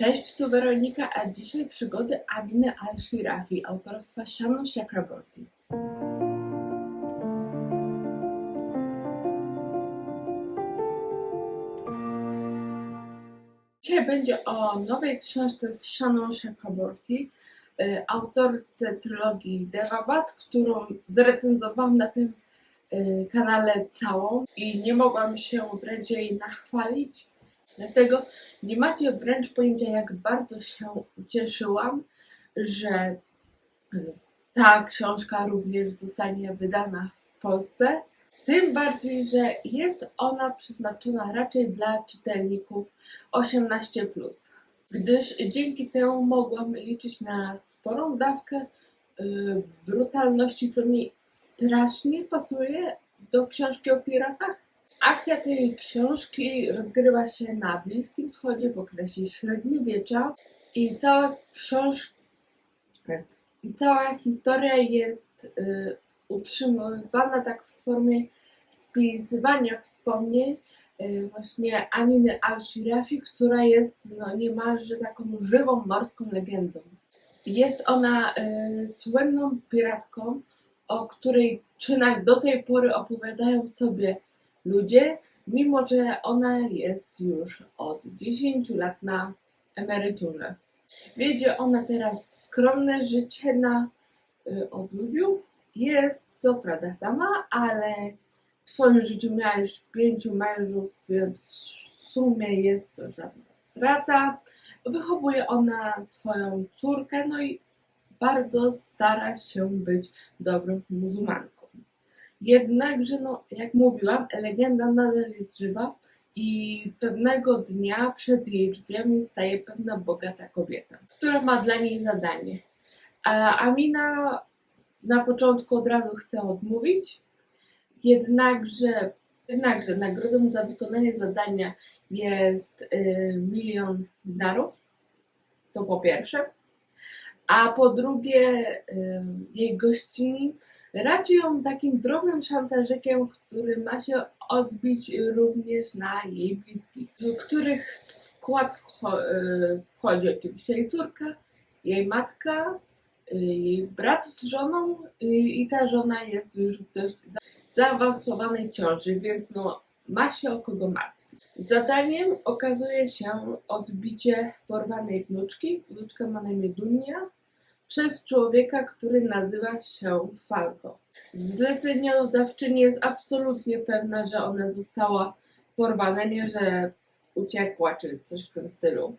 Cześć, tu Weronika, a dzisiaj przygody Aminy Al-Shirafi autorstwa Shannon Chakraborty. Dzisiaj będzie o nowej książce z Shannon Chakraborty, y, autorce trylogii Devabad, którą zrecenzowałam na tym y, kanale całą i nie mogłam się wręcz jej nachwalić. Dlatego nie macie wręcz pojęcia, jak bardzo się ucieszyłam, że ta książka również zostanie wydana w Polsce. Tym bardziej, że jest ona przeznaczona raczej dla czytelników 18, gdyż dzięki temu mogłam liczyć na sporą dawkę y, brutalności, co mi strasznie pasuje do książki o piratach. Akcja tej książki rozgrywa się na Bliskim Wschodzie w okresie średniowiecza i cała książka i cała historia jest y, utrzymywana tak w formie spisywania wspomnień y, właśnie Aminy Al-Shirafi, która jest no, niemalże taką żywą morską legendą. Jest ona y, słynną piratką, o której czynach do tej pory opowiadają sobie ludzie, mimo że ona jest już od 10 lat na emeryturze. Wiedzie ona teraz skromne życie na y, odludziu. Jest co prawda sama, ale w swoim życiu miała już pięciu mężów, więc w sumie jest to żadna strata. Wychowuje ona swoją córkę, no i bardzo stara się być dobrą muzułmanką. Jednakże, no, jak mówiłam, legenda nadal jest żywa i pewnego dnia przed jej drzwiami staje pewna bogata kobieta, która ma dla niej zadanie. A Amina na początku od razu chce odmówić, jednakże, jednakże nagrodą za wykonanie zadania jest y, milion dinarów. To po pierwsze. A po drugie, y, jej gościni raczy ją takim drobnym szantażykiem, który ma się odbić również na jej bliskich, w których skład y, wchodzi oczywiście jej córka, jej matka, y, jej brat z żoną y, i ta żona jest już w dość za- zaawansowanej ciąży, więc no ma się o kogo martwić. Zadaniem okazuje się odbicie porwanej wnuczki. Wnuczka ma na imię Dunia przez człowieka, który nazywa się Falco. Zleceniodawczyni jest absolutnie pewna, że ona została porwana, nie że uciekła czy coś w tym stylu.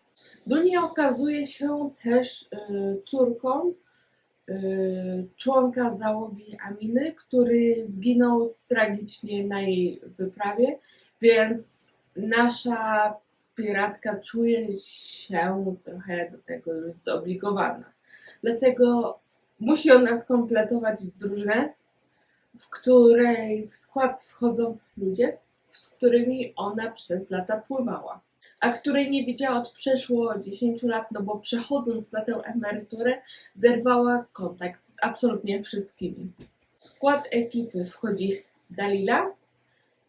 Dunia okazuje się też y, córką y, członka załogi Aminy, który zginął tragicznie na jej wyprawie, więc nasza piratka czuje się trochę do tego już zobligowana. Dlatego musi ona skompletować drużynę, w której w skład wchodzą ludzie, z którymi ona przez lata pływała, a której nie widziała od przeszło 10 lat, no bo przechodząc na tę emeryturę, zerwała kontakt z absolutnie wszystkimi. W skład ekipy wchodzi Dalila,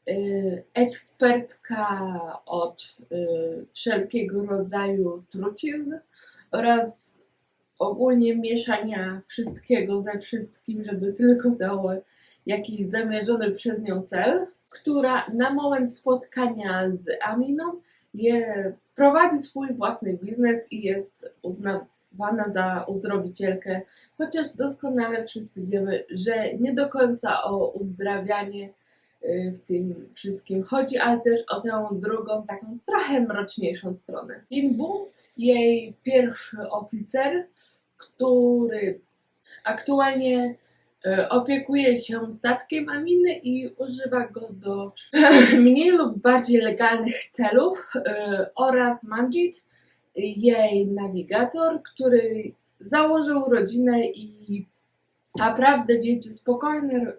y, ekspertka od y, wszelkiego rodzaju trucizn oraz ogólnie mieszania wszystkiego ze wszystkim, żeby tylko dało jakiś zamierzony przez nią cel, która na moment spotkania z Aminą je, prowadzi swój własny biznes i jest uznawana za uzdrowicielkę, chociaż doskonale wszyscy wiemy, że nie do końca o uzdrawianie y, w tym wszystkim chodzi, ale też o tę drugą, taką trochę mroczniejszą stronę. Inbu, jej pierwszy oficer, który aktualnie e, opiekuje się statkiem Aminy i używa go do mniej lub bardziej legalnych celów e, oraz Manjit, jej nawigator, który założył rodzinę i naprawdę wiecie, spokojne,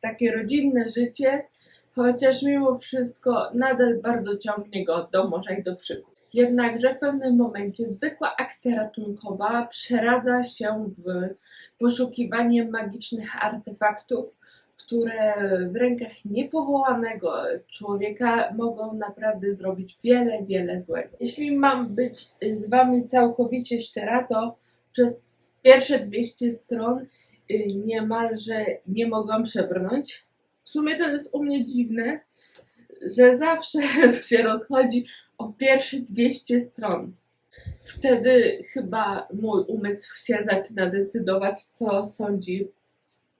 takie rodzinne życie, chociaż mimo wszystko nadal bardzo ciągnie go do morza i do przygód. Jednakże w pewnym momencie zwykła akcja ratunkowa przeradza się w poszukiwanie magicznych artefaktów, które w rękach niepowołanego człowieka mogą naprawdę zrobić wiele, wiele złego. Jeśli mam być z Wami całkowicie szczera, to przez pierwsze 200 stron y, niemalże nie mogłam przebrnąć. W sumie to jest u mnie dziwne, że zawsze się rozchodzi o pierwsze 200 stron. Wtedy chyba mój umysł się zaczyna decydować, co sądzi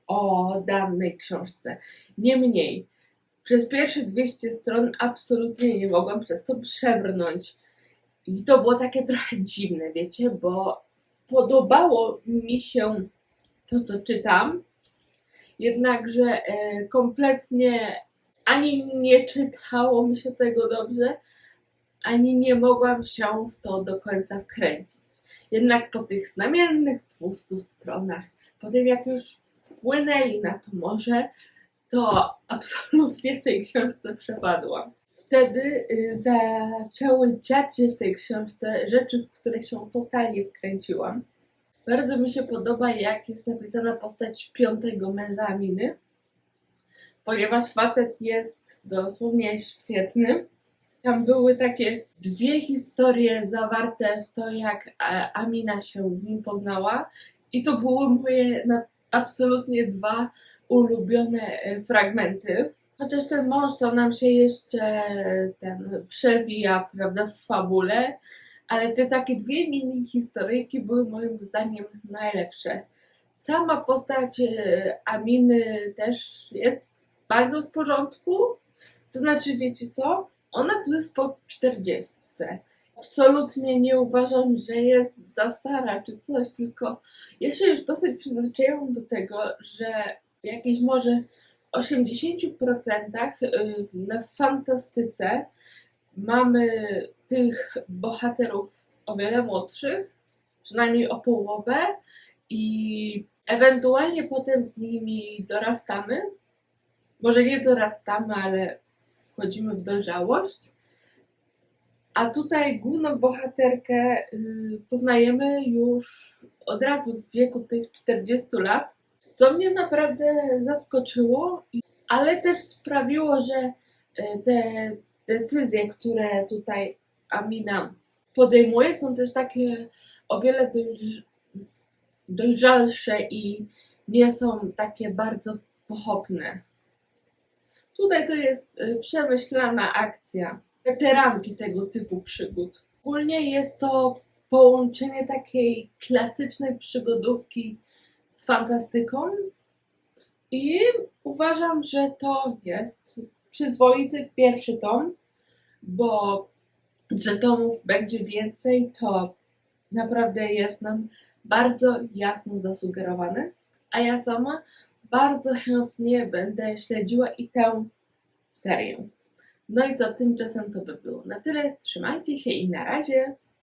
o danej książce. Niemniej, przez pierwsze 200 stron absolutnie nie mogłam przez to przebrnąć. I to było takie trochę dziwne, wiecie, bo podobało mi się to, co czytam, jednakże e, kompletnie ani nie czytało mi się tego dobrze, ani nie mogłam się w to do końca wkręcić. Jednak po tych znamiennych 200 stronach, po tym jak już wpłynęli na to morze, to absolutnie w tej książce przepadłam. Wtedy y, zaczęły dziać się w tej książce rzeczy, w które się totalnie wkręciłam. Bardzo mi się podoba, jak jest napisana postać piątego męża Aminy, ponieważ facet jest dosłownie świetny. Tam były takie dwie historie zawarte w to, jak Amina się z nim poznała, i to były moje absolutnie dwa ulubione e, fragmenty. Chociaż ten mąż to nam się jeszcze e, ten przewija, prawda, w fabule, ale te takie dwie mini historyjki były moim zdaniem najlepsze. Sama postać e, Aminy też jest bardzo w porządku. To znaczy, wiecie co? Ona tu jest po czterdziestce. Absolutnie nie uważam, że jest za stara czy coś, tylko ja się już dosyć przyzwyczaiłam do tego, że jakieś może 80% y, na fantastyce mamy tych bohaterów o wiele młodszych, przynajmniej o połowę, i ewentualnie potem z nimi dorastamy. Może nie dorastamy, ale wchodzimy w dojrzałość. A tutaj główną bohaterkę y, poznajemy już od razu w wieku tych 40 lat, co mnie naprawdę zaskoczyło, ale też sprawiło, że y, te decyzje, które tutaj Amina podejmuje, są też takie o wiele dojrz- dojrzalsze i nie są takie bardzo pochopne. Tutaj to jest y, przemyślana akcja weteranki tego typu przygód. Ogólnie jest to połączenie takiej klasycznej przygodówki z fantastyką i uważam, że to jest przyzwoity pierwszy tom, bo że tomów będzie więcej, to naprawdę jest nam bardzo jasno zasugerowane, a ja sama bardzo chętnie będę śledziła i tę serię. No i co, tymczasem to by było na tyle. Trzymajcie się i na razie.